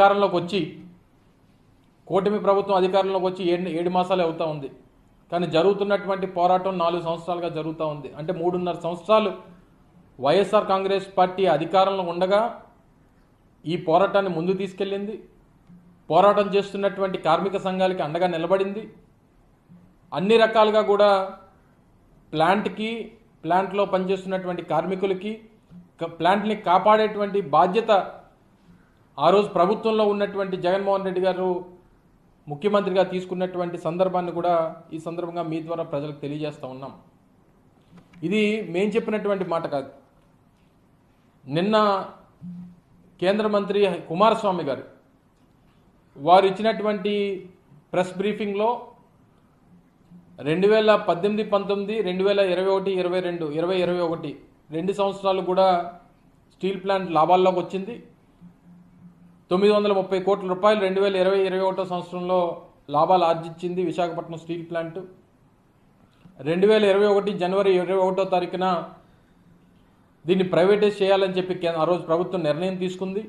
అధికారంలోకి వచ్చి కూటమి ప్రభుత్వం అధికారంలోకి వచ్చి ఏడు ఏడు మాసాలే అవుతా ఉంది. కానీ జరుగుతున్నటువంటి పోరాటం నాలుగు సంవత్సరాలుగా జరుగుతూ ఉంది. అంటే మూడున్నర సంవత్సరాలు వైఎస్ఆర్ కాంగ్రెస్ పార్టీ అధికారంలో ఉండగా ఈ పోరాటాన్ని ముందు తీసుకెళ్ళింది. పోరాటం చేస్తున్నటువంటి కార్మిక సంఘాలకి అండగా నిలబడింది. అన్ని రకాలుగా కూడా ప్లాంట్కి ప్లాంట్లో పనిచేస్తున్నటువంటి కార్మికులకి ప్లాంట్ని కాపాడేటువంటి బాధ్యత ఆ రోజు ప్రభుత్వంలో ఉన్నటువంటి జగన్మోహన్ రెడ్డి గారు ముఖ్యమంత్రిగా తీసుకున్నటువంటి సందర్భాన్ని కూడా ఈ సందర్భంగా మీ ద్వారా ప్రజలకు తెలియజేస్తూ ఉన్నాం. ఇది మేం చెప్పినటువంటి మాట కాదు. నిన్న కేంద్ర మంత్రి కుమారస్వామి గారు వారు ఇచ్చినటువంటి ప్రెస్ బ్రీఫింగ్లో రెండు వేల పద్దెనిమిది పంతొమ్మిది రెండు వేల ఇరవై ఒకటి ఇరవై రెండు ఇరవై ఇరవై ఒకటి రెండు సంవత్సరాలు కూడా స్టీల్ ప్లాంట్ లాభాల్లోకి వచ్చింది. తొమ్మిది వందల ముప్పై కోట్ల రూపాయలు రెండు వేల ఇరవై ఇరవై ఒకటో సంవత్సరంలో లాభాలు ఆర్జించింది విశాఖపట్నం స్టీల్ ప్లాంట్. రెండు వేల ఇరవై ఒకటి జనవరి ఇరవై ఒకటో తారీఖున దీన్ని ప్రైవేటైజ్ చేయాలని చెప్పి ఆ రోజు ప్రభుత్వం నిర్ణయం తీసుకుంది.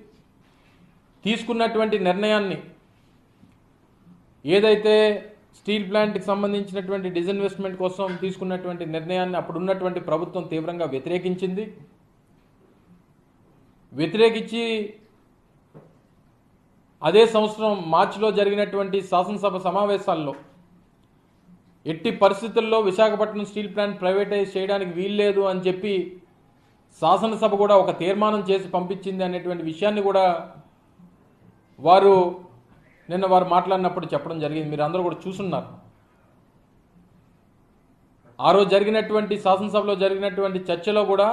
తీసుకున్నటువంటి నిర్ణయాన్ని ఏదైతే స్టీల్ ప్లాంట్కి సంబంధించినటువంటి డిజిన్వెస్ట్మెంట్ కోసం తీసుకున్నటువంటి నిర్ణయాన్ని అప్పుడున్నటువంటి ప్రభుత్వం తీవ్రంగా వ్యతిరేకించింది. వ్యతిరేకించి అదే సంవత్సరం మార్చిలో జరిగినటువంటి శాసనసభ సమావేశాల్లో ఎట్టి పరిస్థితుల్లో విశాఖపట్నం స్టీల్ ప్లాంట్ ప్రైవేటైజ్ చేయడానికి వీల్లేదు అని చెప్పి శాసనసభ కూడా ఒక తీర్మానం చేసి పంపించింది అనేటువంటి విషయాన్ని కూడా వారు నిన్న వారు మాట్లాడినప్పుడు చెప్పడం జరిగింది. మీరు అందరూ కూడా చూసున్నారు. ఆ రోజు జరిగినటువంటి శాసనసభలో జరిగినటువంటి చర్చలో కూడా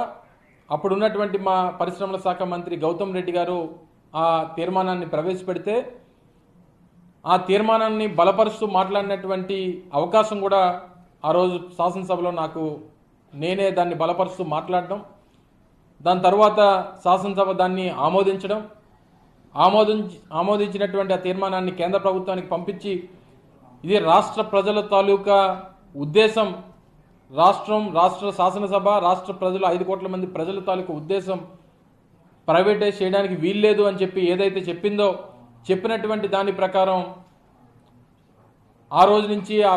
అప్పుడు ఉన్నటువంటి మా పరిశ్రమల శాఖ మంత్రి గౌతమ్ రెడ్డి గారు ఆ తీర్మానాన్ని ప్రవేశపెడితే ఆ తీర్మానాన్ని బలపరుస్తూ మాట్లాడినటువంటి అవకాశం కూడా ఆ రోజు శాసనసభలో నాకు నేనే దాన్ని బలపరుస్తూ మాట్లాడడం దాని తర్వాత శాసనసభ దాన్ని ఆమోదించడం ఆమోదించి ఆమోదించినటువంటి ఆ తీర్మానాన్ని కేంద్ర ప్రభుత్వానికి పంపించి ఇది రాష్ట్ర ప్రజల తాలూకా ఉద్దేశం రాష్ట్రం రాష్ట్ర శాసనసభ రాష్ట్ర ప్రజలు ఐదు కోట్ల మంది ప్రజల తాలూకా ఉద్దేశం ప్రైవేటైజ్ చేయడానికి వీల్లేదు అని చెప్పి ఏదైతే చెప్పిందో చెప్పినటువంటి దాని ప్రకారం ఆ రోజు నుంచి ఆ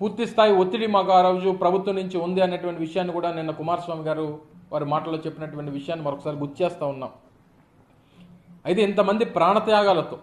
పూర్తి స్థాయి ఒత్తిడి మాకు ఆ రోజు ప్రభుత్వం నుంచి ఉంది అనేటువంటి విషయాన్ని కూడా నిన్న కుమారస్వామి గారు వారి మాటలో చెప్పినటువంటి విషయాన్ని మరొకసారి గుర్తు చేస్తూ ఉన్నాం. అయితే ఇంతమంది ప్రాణత్యాగాలతో